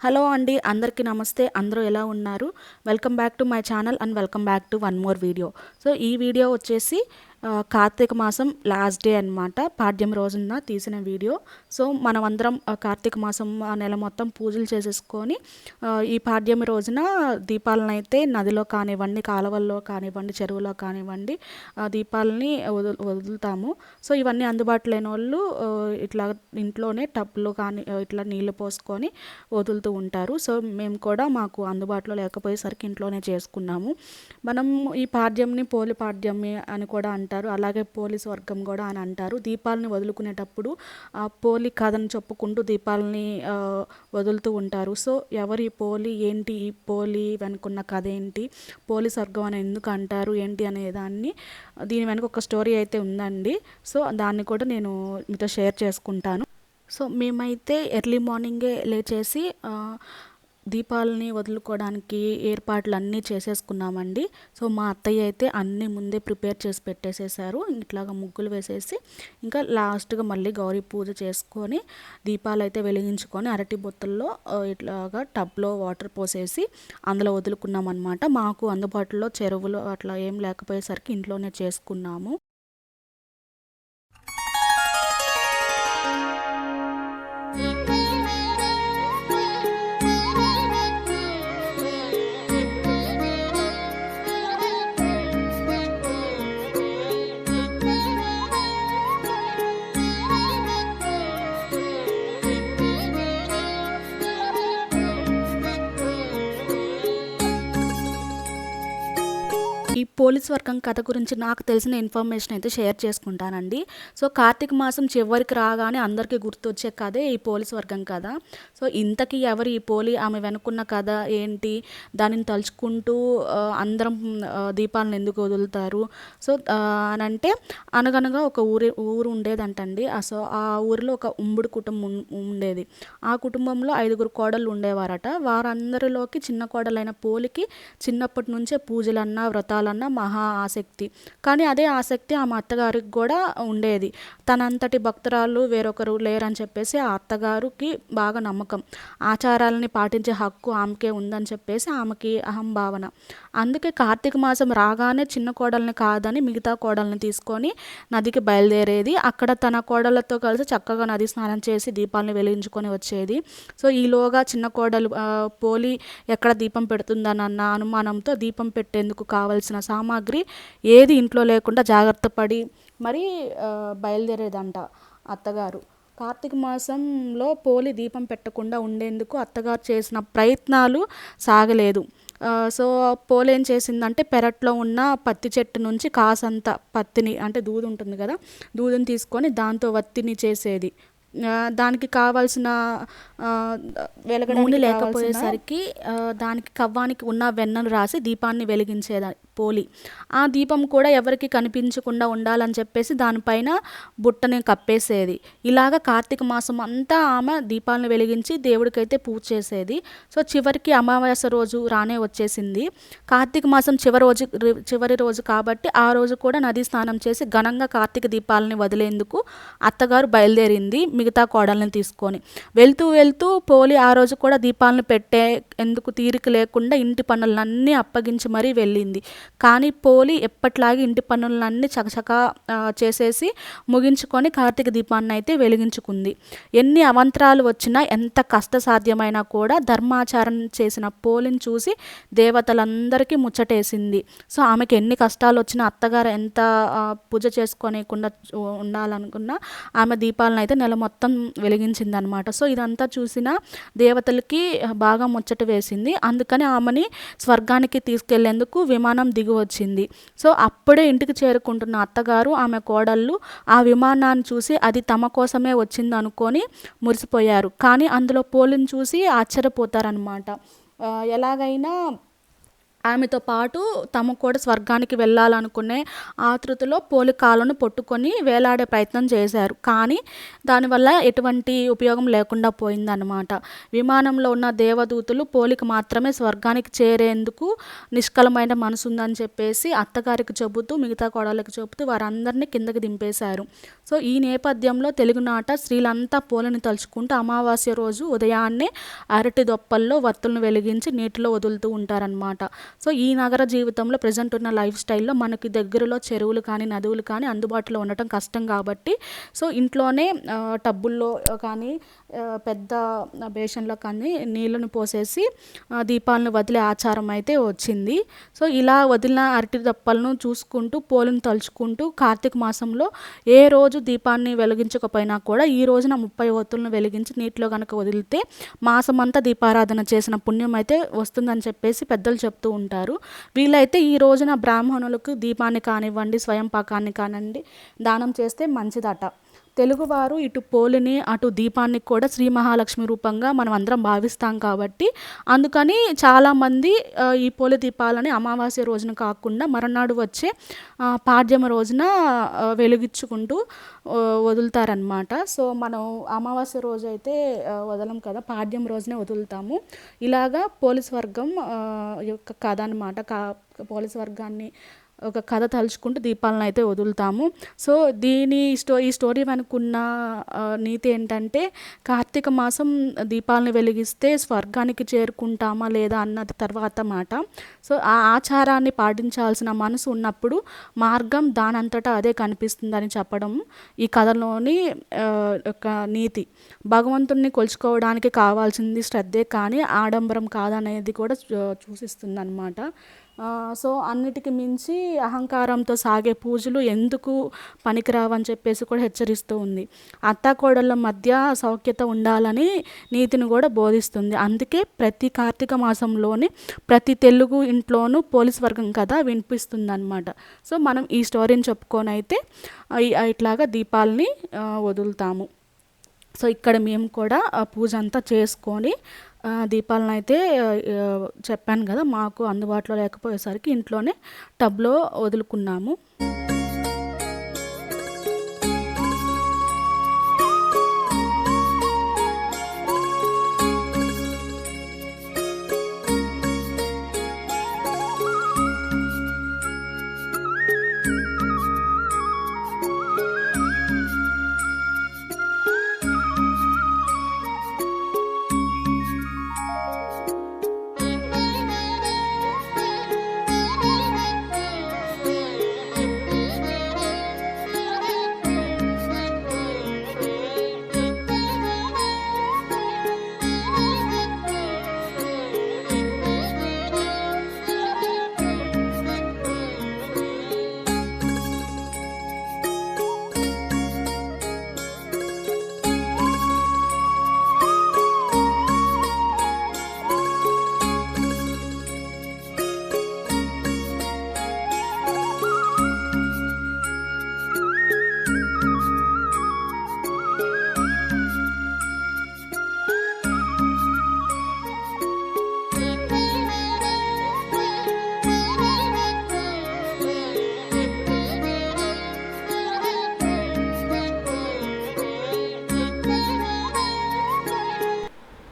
Hello అండి అందరికీ నమస్తే అందరూ ఎలా ఉన్నారు? Welcome back to my channel and welcome back to one more video. So ఈ వీడియో వచ్చేసి కార్తీక మాసం లాస్ట్ డే అన్నమాట. పాడ్యం రోజున తీసిన వీడియో సో మనం అందరం కార్తీక మాసం ఆ నెల మొత్తం పూజలు చేసేసుకొని ఈ పాడ్యం రోజున దీపాలను అయితే నదిలో కానివ్వండి కాలువల్లో కానివ్వండి చెరువులో కానివ్వండి దీపాలని వదులు వదులుతాము. సో ఇవన్నీ అందుబాటు లేని వాళ్ళు ఇట్లా ఇంట్లోనే టబ్లో కానీ ఇట్లా నీళ్ళు పోసుకొని వదులుతూ ఉంటారు. సో మేము కూడా మాకు అందుబాటులో లేకపోయేసరికి ఇంట్లోనే చేసుకున్నాము. మనం ఈ పాడ్యంని పోలి పాడ్యమి అని కూడా అంటారు. అలాగే పోలీస్ వర్గం కూడా అని అంటారు. దీపాలని వదులుకునేటప్పుడు ఆ పోలి కథను చెప్పుకుంటూ దీపాలని వదులుతూ ఉంటారు. సో ఎవరి పోలి ఏంటి ఈ పోలి వెనుకున్న కథ ఏంటి పోలీస్ వర్గం అని ఎందుకు అంటారు ఏంటి అనే దాన్ని దీని వెనుక ఒక స్టోరీ అయితే ఉందండి. సో దాన్ని కూడా నేను మీతో షేర్ చేసుకుంటాను. సో మేమైతే ఎర్లీ మార్నింగే లేచేసి దీపాలని వదులుకోవడానికి ఏర్పాట్లు అన్నీ చేసేసుకున్నామండి. సో మా అత్తయ్య అయితే అన్నీ ముందే ప్రిపేర్ చేసి పెట్టేసేసారు. ఇట్లాగా ముగ్గులు వేసేసి ఇంకా లాస్ట్గా మళ్ళీ గౌరీ పూజ చేసుకొని దీపాలు అయితే వెలిగించుకొని అరటి బొత్తల్లో ఇట్లాగా టబ్లో వాటర్ పోసేసి అందులో వదులుకున్నాం అనమాట మాకు అందుబాటులో చెరువులు అట్లా ఏం లేకపోయేసరికి ఇంట్లోనే చేసుకున్నాము. పోలీస్ వర్గం కథ గురించి నాకు తెలిసిన ఇన్ఫర్మేషన్ అయితే షేర్ చేసుకుంటానండి. సో కార్తీక మాసం చివరికి రాగానే అందరికీ గుర్తొచ్చే కథే ఈ పోలీస్ వర్గం కథ. సో ఇంతకీ ఎవరు ఈ పోలి ఆమె వెనుకున్న కథ ఏంటి? దానిని తలుచుకుంటూ అందరం దీపాలను ఎందుకు వదులుతారు? సో అని అంటే అనగనగా ఒక ఊరి ఊరు ఉండేదంటండి. సో ఆ ఊరిలో ఒక ఉమ్ముడు కుటుంబం ఉండేది. ఆ కుటుంబంలో ఐదుగురు కోడళ్ళు ఉండేవారట. వారందరిలోకి చిన్న కోడలైన పోలికి చిన్నప్పటి నుంచే పూజలన్నా వ్రతాలన్నా మహా ఆసక్తి. కానీ అదే ఆసక్తి ఆమె అత్తగారికి కూడా ఉండేది. తనంతటి భక్తురాలు వేరొకరు లేరని చెప్పేసి ఆ అత్తగారికి బాగా నమ్మకం. ఆచారాలని పాటించే హక్కు ఆమెకే ఉందని చెప్పేసి ఆమెకి అహంభావన అందుకే కార్తీక మాసం రాగానే చిన్న కోడల్ని కాదని మిగతా కోడల్ని తీసుకొని నదికి బయలుదేరేది. అక్కడ తన కోడళ్ళతో కలిసి చక్కగా నది స్నానం చేసి దీపాలను వెలిగించుకొని వచ్చేది. సో ఈలోగా చిన్న కోడలు పోలి ఎక్కడ దీపం పెడుతుందనన్న అనుమానంతో దీపం పెట్టేందుకు కావలసిన సామాగ్రి ఏది ఇంట్లో లేకుండా జాగ్రత్త పడి మరీ బయలుదేరేదంట అత్తగారు. కార్తీక మాసంలో పోలి దీపం పెట్టకుండా ఉండేందుకు అత్తగారు చేసిన ప్రయత్నాలు సాగలేదు. సో పోలి ఏం చేసిందంటే పెరట్లో ఉన్న పత్తి చెట్టు నుంచి కాసంత పత్తిని అంటే దూది ఉంటుంది కదా దూదిని తీసుకొని దాంతో వత్తిని చేసేది. దానికి కావాల్సిన వెలగడానికి లేకపోయేసరికి దానికి కవ్వానికి ఉన్న వెన్నను రాసి దీపాన్ని వెలిగించేది పోలి. ఆ దీపం కూడా ఎవరికి కనిపించకుండా ఉండాలని చెప్పేసి దానిపైన బుట్టని కప్పేసేది. ఇలాగ కార్తీక మాసం అంతా ఆమె దీపాలను వెలిగించి దేవుడికైతే పూజ చేసేది. సో చివరికి అమావాస్య రోజు రానే వచ్చేసింది. కార్తీక మాసం చివరి రోజు చివరి రోజు కాబట్టి ఆ రోజు కూడా నది స్నానం చేసి ఘనంగా కార్తీక దీపాలని వదిలేందుకు అత్తగారు బయలుదేరింది. మిగతా కోడల్ని తీసుకొని. వెళ్తూ వెళ్తూ పోలి ఆ రోజు కూడా దీపాలను పెట్టే ఎందుకు తీరిక లేకుండా ఇంటి పనులన్నీ అప్పగించి మరీ వెళ్ళింది. కానీ పోలి ఎప్పట్లాగే ఇంటి పనులన్నీ చకచకా చేసేసి ముగించుకొని కార్తీక దీపాన్ని అయితే వెలిగించుకుంది. ఎన్ని అవంతరాలు వచ్చినా ఎంత కష్టసాధ్యమైనా కూడా ధర్మాచారం చేసిన పోలిని చూసి దేవతలందరికీ ముచ్చటేసింది. సో ఆమెకి ఎన్ని కష్టాలు వచ్చినా అత్తగారు ఎంత పూజ చేసుకోనియకుండా ఉండాలనుకున్నా ఆమె దీపాలను అయితే నెల మొత్తం వెలిగించింది అనమాట సో ఇదంతా చూసిన దేవతలకి బాగా ముచ్చట వేసింది. అందుకని ఆమెని స్వర్గానికి తీసుకెళ్ళేందుకు విమానం దిగి వచ్చింది సో అప్పుడే ఇంటికి చేరుకుంటున్న అత్తగారు ఆమె కోడళ్ళు ఆ విమానాన్ని చూసి అది తమ కోసమే వచ్చింది అనుకొని మురిసిపోయారు. కానీ అందులో పోలిని చూసి ఆశ్చర్యపోతారనమాట ఎలాగైనా ఆమెతో పాటు తమ కూడా స్వర్గానికి వెళ్ళాలనుకునే ఆతృతలో పోలికాలను పట్టుకొని వేలాడే ప్రయత్నం చేశారు. కానీ దానివల్ల ఎటువంటి ఉపయోగం లేకుండా పోయిందన్నమాట. విమానంలో ఉన్న దేవదూతులు పోలిక మాత్రమే స్వర్గానికి చేరేందుకు నిష్కలమైన మనసు ఉందని చెప్పేసి అత్తగారికి చెబుతూ మిగతా కోడళ్ళకి చెబుతూ వారందరినీ కిందకి దింపేశారు. సో ఈ నేపథ్యంలో తెలుగునాట స్త్రీలంతా పోలని తలుచుకుంటూ అమావాస్య రోజు ఉదయాన్నే అరటి దొప్పల్లో వత్తులను వెలిగించి నీటిలో వదులుతూ ఉంటారనమాట సో ఈ నగర జీవితంలో ప్రజెంట్ ఉన్న లైఫ్ స్టైల్లో మనకి దగ్గరలో చెరువులు కానీ నదువులు కానీ అందుబాటులో ఉండటం కష్టం కాబట్టి సో ఇంట్లోనే టబ్బుల్లో కానీ పెద్ద బేషన్లో కానీ నీళ్ళను పోసేసి దీపాలను వదిలే ఆచారం అయితే వచ్చింది. సో ఇలా వదిలిన అరటి దప్పలను చూసుకుంటూ పోలను తలుచుకుంటూ కార్తీక మాసంలో ఏ రోజు దీపాన్ని వెలిగించకపోయినా కూడా ఈ రోజున ముప్పై ఒత్తులను వెలిగించి నీటిలో కనుక వదిలితే మాసమంతా దీపారాధన చేసిన పుణ్యం అయితే వస్తుందని చెప్పేసి పెద్దలు చెప్తూ ఉంటారు. వీలైతే ఈ రోజున బ్రాహ్మణులకు దీపాన్ని కానివ్వండి స్వయం పాకాన్ని కానివ్వండి దానం చేస్తే మంచిదట. తెలుగువారు ఇటు పోలిని అటు దీపాన్ని కూడా శ్రీ మహాలక్ష్మి రూపంగా మనం అందరం భావిస్తాం కాబట్టి. అందుకని చాలామంది ఈ పోలి దీపాలని అమావాస్య రోజున కాకుండా మరునాడు వచ్చే పాడ్యమ రోజున వెలిగించుకుంటూ వదులుతారనమాట సో మనం అమావాస్య రోజు అయితే వదలం కదా పాడ్యం రోజునే వదులుతాము. ఇలాగా పోలీస్ వర్గం యొక్క కథ అనమాట కా పోలీస్ వర్గాన్ని ఒక కథ తలుచుకుంటూ దీపాలను అయితే వదులుతాము. సో దీని స్టో ఈ స్టోరీ వెనుకున్న నీతి ఏంటంటే కార్తీక మాసం దీపాలను వెలిగిస్తే స్వర్గానికి చేరుకుంటామా లేదా అన్నది తర్వాత మాట. సో ఆ ఆచారాన్ని పాటించాల్సిన మనసు ఉన్నప్పుడు మార్గం దానంతటా అదే కనిపిస్తుందని చెప్పడం ఈ కథలోని ఒక నీతి. భగవంతుణ్ణి కొలుచుకోవడానికి కావాల్సింది శ్రద్ధే కానీ ఆడంబరం కాదనేది కూడా సూచిస్తుంది అనమాట సో అన్నిటికి మించి అహంకారంతో సాగే పూజలు ఎందుకు పనికిరావని చెప్పేసి కూడా హెచ్చరిస్తూ ఉంది. అత్తాకోడళ్ళ మధ్య సౌఖ్యత ఉండాలని నీతిని కూడా బోధిస్తుంది. అందుకే ప్రతి కార్తీక మాసంలోని ప్రతి తెలుగు ఇంట్లోనూ పోలీస్ వర్గం కథ వినిపిస్తుంది అనమాట సో మనం ఈ స్టోరీని చెప్పుకొని అయితే ఇట్లాగా దీపాలని వదులుతాము. సో ఇక్కడ మేము కూడా పూజ అంతా చేసుకొని దీపాలను అయితే చెప్పాను కదా మాకు అందుబాటులో లేకపోయేసరికి ఇంట్లోనే టబ్లో వదులుకున్నాము.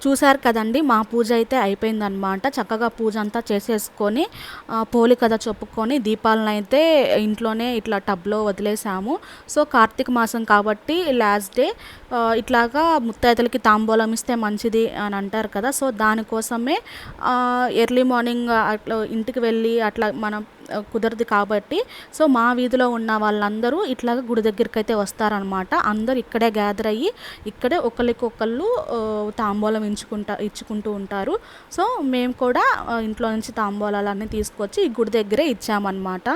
చూశారు కదండి మా పూజ అయితే అయిపోయిందనమాట చక్కగా పూజ అంతా చేసేసుకొని పోలి కథ చెప్పుకొని దీపాలను అయితే ఇంట్లోనే ఇట్లా టబ్లో వదిలేసాము. సో కార్తీక మాసం కాబట్టి లాస్ట్ డే ఇట్లాగా ముత్తైదులకి తాంబూలం ఇస్తే మంచిది అని అంటారు కదా. సో దానికోసమే ఎర్లీ మార్నింగ్ అట్లా ఇంటికి వెళ్ళి అట్లా మనం కుదరదు కాబట్టి సో మా వీధిలో ఉన్న వాళ్ళందరూ ఇట్లాగ గుడి దగ్గరికి అయితే వస్తారనమాట అందరూ ఇక్కడే గ్యాదర్ అయ్యి ఇక్కడే ఒకరికొకళ్ళు తాంబూలం ఇచ్చుకుంటా ఇచ్చుకుంటూ ఉంటారు. సో మేము కూడా ఇంట్లో నుంచి తాంబూలాలన్నీ తీసుకొచ్చి ఈ గుడి దగ్గరే ఇచ్చామన్నమాట.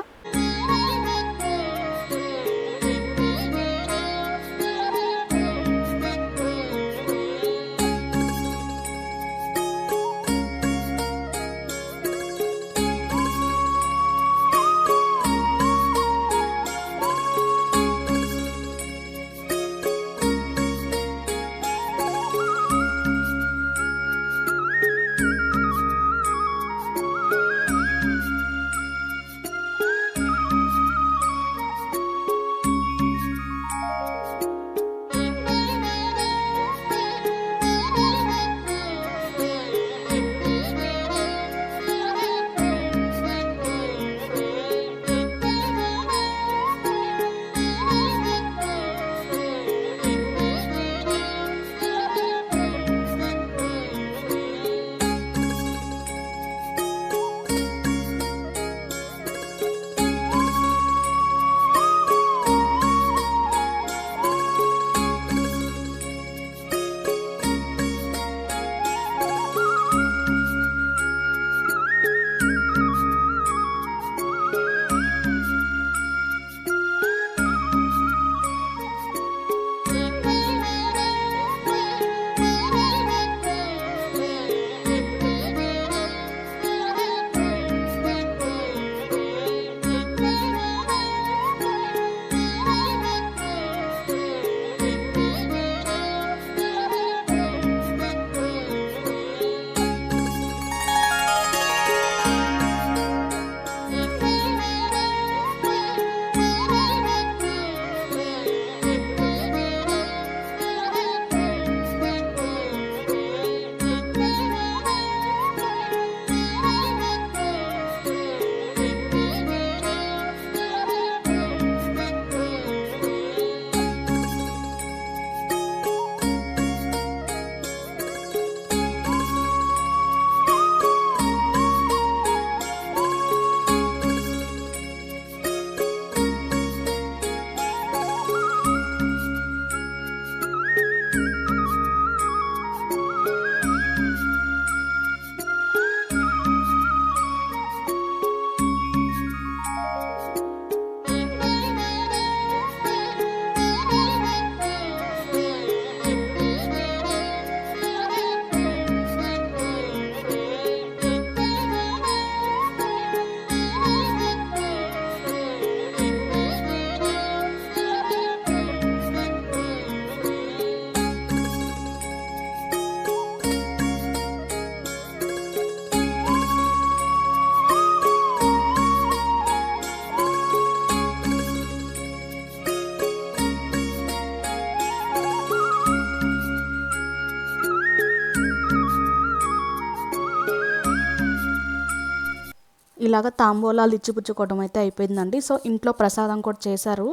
ఇలాగ తాంబూలాలు ఇచ్చిపుచ్చుకోవడం అయితే అయిపోయిందండి. సో ఇంట్లో ప్రసాదం కూడా చేశారు.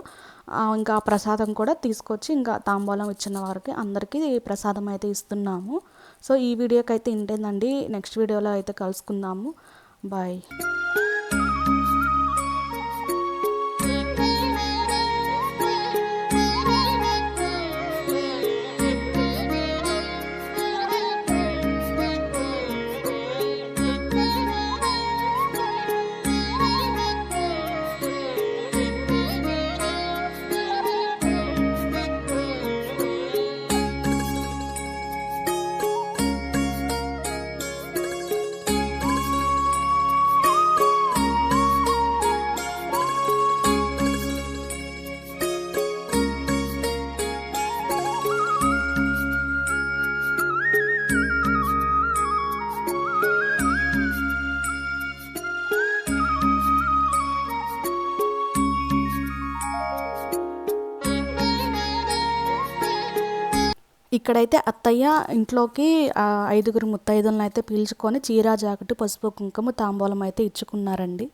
ఇంకా ఆ ప్రసాదం కూడా తీసుకొచ్చి ఇంకా తాంబూలం ఇచ్చిన వారికి అందరికీ ప్రసాదం అయితే ఇస్తున్నాము. సో ఈ వీడియోకి అయితే ఇంటేనండి నెక్స్ట్ వీడియోలో అయితే కలుసుకుందాము. బాయ్. ఇక్కడైతే అత్తయ్య ఇంట్లోకి ఐదుగురు ముత్తైదులను అయితే పీల్చుకొని చీర జాకెట్ పసుపు కుంకుమ తాంబూలం అయితే ఇచ్చుకున్నారండి.